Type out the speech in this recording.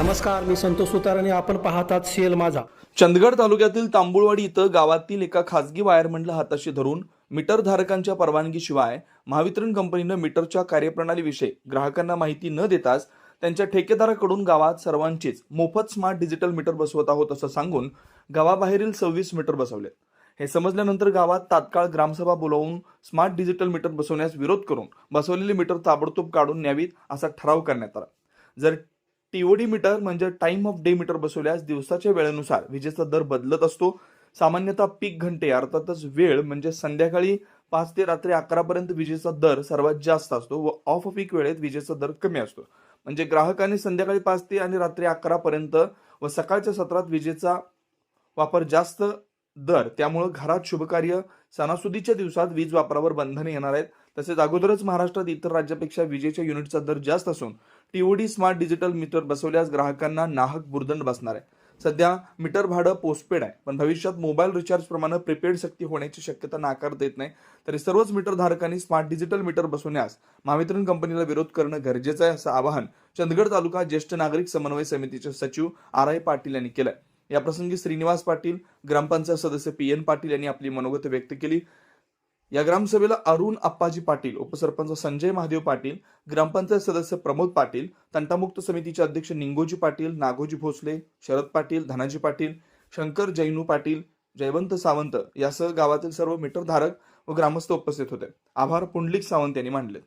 नमस्कार मी संतोष सुतार आणि आपण पाहतात सीएल माझा. चंदगड तालुक्यातील तांबुळवाडी इथं गावातील एका खासगी वायरमनला हाताशी धरून मीटर धारकांच्या परवानगीशिवाय महावितरण कंपनीनं मीटरच्या कार्यप्रणालीविषयी ग्राहकांना माहिती न देताच त्यांच्या ठेकेदाराकडून गावात सर्वांचीच मोफत स्मार्ट डिजिटल मीटर बसवत आहोत असं सांगून गावाबाहेरील सव्वीस मीटर बसवले हे समजल्यानंतर गावात तात्काळ ग्रामसभा बोलावून स्मार्ट डिजिटल मीटर बसवण्यास विरोध करून बसवलेली मीटर ताबडतोब काढून न्यावीत असा ठराव करण्यात आला. जर टीओडी मीटर म्हणजे टाइम ऑफ डे मीटर बसवल्यास दिवसाच्या वेळेनुसार विजेचा दर बदलत असतो. सामान्यतः पीक घंटे अर्थातच वेळ म्हणजे संध्याकाळी पाच ते रात्री अकरा पर्यंत विजेचा दर सर्वात जास्त असतो व ऑफ पीक वेळेत विजेचा दर कमी असतो. म्हणजे ग्राहकांनी संध्याकाळी पाच ते आणि रात्री अकरा पर्यंत व सकाळच्या सत्रात विजेचा वापर जास्त दर त्यामुळं घरात शुभकार्य सणासुदीच्या दिवसात वीज वापरावर बंधने येणार आहेत. तसेच अगोदरच महाराष्ट्रात इतर राज्यापेक्षा विजेच्या युनिटचा दर जास्त असून टीओडी स्मार्ट डिजिटल मीटर बसवल्यास ग्राहकांना नाहक बुरदंड बसणार आहे. सध्या मीटर भाडं पोस्टपेड आहे. पण भविष्यात मोबाईल रिचार्ज प्रमाणे प्रिपेड सक्ती होण्याची शक्यता नाकार देत नाही. तरी सर्वच मीटर धारकांनी स्मार्ट डिजिटल मीटर बसवण्यास महावितरण कंपनीला विरोध करणं गरजेचं आहे असं आवाहन चंदगड तालुका ज्येष्ठ नागरिक समन्वय समितीचे सचिव आर आय पाटील यांनी केलंय. याप्रसंगी श्रीनिवास पाटील ग्रामपंचायत सदस्य पी एन पाटील यांनी आपली मनोगत व्यक्त केली. या ग्रामसभेला अरुण अप्पाजी पाटील उपसरपंच संजय महादेव पाटील ग्रामपंचायत सदस्य प्रमोद पाटील तंटामुक्त समितीचे अध्यक्ष निंगोजी पाटील नागोजी भोसले शरद पाटील धनाजी पाटील शंकर जैनू पाटील जयवंत सावंत यासह गावातील सर्व मीटरधारक व ग्रामस्थ उपस्थित होते. आभार पुंडलिक सावंत यांनी मांडले.